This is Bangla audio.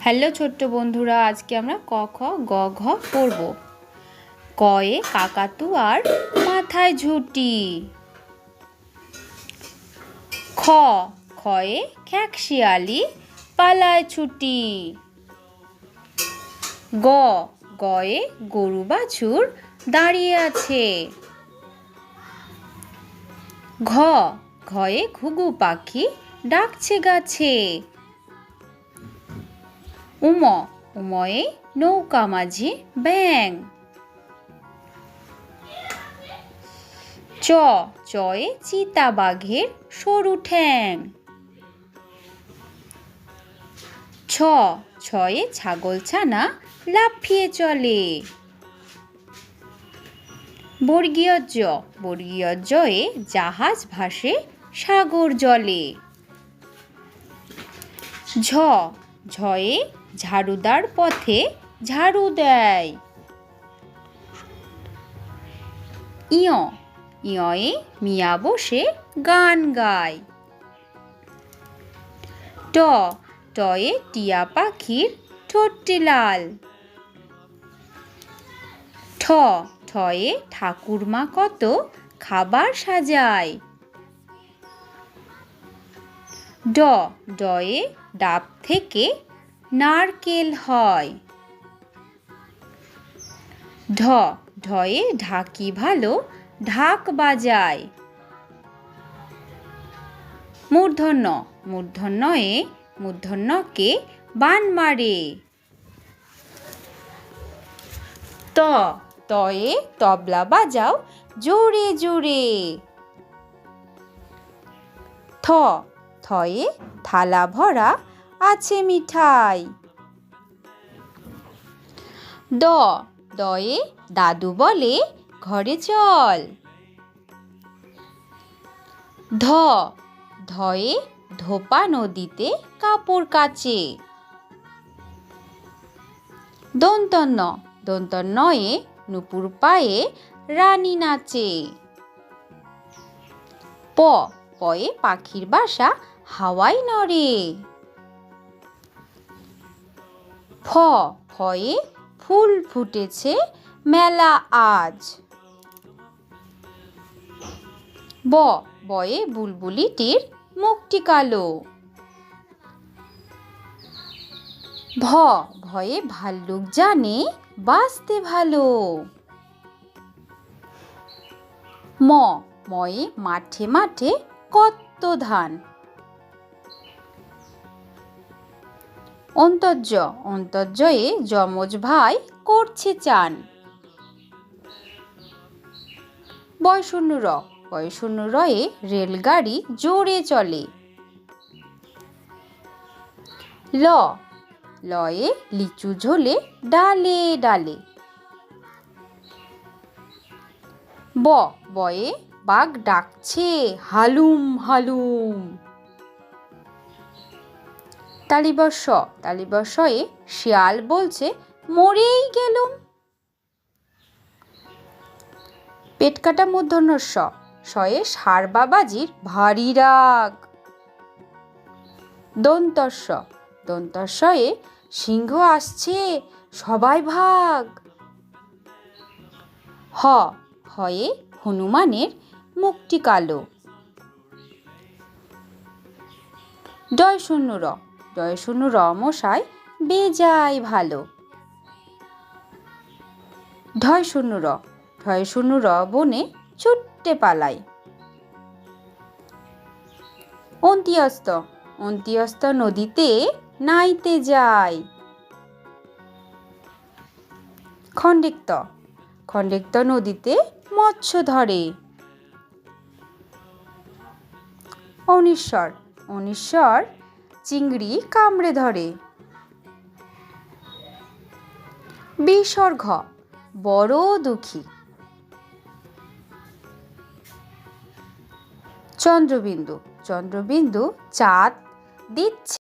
হ্যালো ছোট্ট বন্ধুরা, আজকে আমরা ক, খ, গ, ঘ পড়ব। কয়ে কাকাতু আর মাথায় ঝুটি। খ, খয়ে খ্যাকশিয়ালি পালায় ছুটি। গ, গয়ে গরু বাছুর দাঁড়িয়ে আছে। ঘ, ঘয়ে ঘুঘু পাখি ডাকছে গাছে। উম উময়ে নৌকা মাঝি ব্যাং চ চয়ে চিতা বাঘের সরু ঠ্যাং ছ ছয়ে ছাগল ছানা লাফিয়ে চলে বর্গীয় বর্গীয় জয়ে জাহাজ ভাসে সাগর জলে ঝ ঝয়ে ঝাড়ুদার পথে ঝাড়ু দেয়। ইয়, ইয়য়ে মিয়া বসে গান গায়। ট, টয়ে টিয়া পাখির ঠোঁটটি লাল। ঠ, ঠয়ে ঠাকুরমা কত খাবার সাজায়। ড, ডয়ে ডাব থেকে নারকেল হয়। ঢ, ঢয়ে ঢাকি ভালো, ঢাক বাজায়। মূর্ধন্য, মূর্ধন্যয়ে মূর্ধন্যকে বান মারে। ত, তয়ে তবলা বাজাও, জোরে জোরে। থ, থয়ে থালা ভরা আছে মিঠাই। দ, দয়ে দাদু বলে ঘরে চল ধ, ধয়ে ধোপা নদীতে কাপড় কাচে। দন্তন্য, দন্তন্নয়ে নুপুর পায়ে রানী নাচে। প, পয়ে পাখির বাসা হাওয়াই নড়ে। ফ, ফয়ে ফুল ফুটেছে মেলা আজ। ব, বয়ে বুলবুলিটির মুখটি কালো। ভ, ভয়ে ভাল্লুক জানে বাঁচতে ভালো। ম, ময়ে মাঠে মাঠে কত ধান। অন্তর্য অন্তর্জয়ে যমজ ভাই করছে চান। বয়শূন্য র, বয়শূন্য রয়ে রেলগাড়ি জোরে চলে। ল, লয়ে লিচু ঝোলে ডালে ডালে। ব, বয়ে বাঘ ডাকছে হালুম হালুম। তালিবর্ষ, তালিবর্ষয়ে শিয়াল বলছে, মরেই গেলুম। পেট কাটা মূর্ধন্য স শয়ে সার বাবাজির ভারী রাগ। দন্তস্ব, দন্তস্বয়ে সিংহ আসছে, সবাই ভাগ। হ, হয়ে হনুমানের মুখটি কালো। ডয় শূন্য র ডয় শূন্য র মশাই বেজায় ভালো। ঢয় শূন্য র ঢয় শূন্য র বনে ছুট্টে পালায় অন্তিয়াস্ত অন্তিয়াস্ত নদীতে নাইতে যায়। খণ্ডিক্ত খণ্ডিক্ত নদীতে মৎস্য ধরে। অনিশ্বর অনিশ্বর চিংড়ি কামড়ে ধরে। বিসর্গ বড় দুঃখী। চন্দ্রবিন্দু চন্দ্রবিন্দু চাঁদ দিচ্ছে।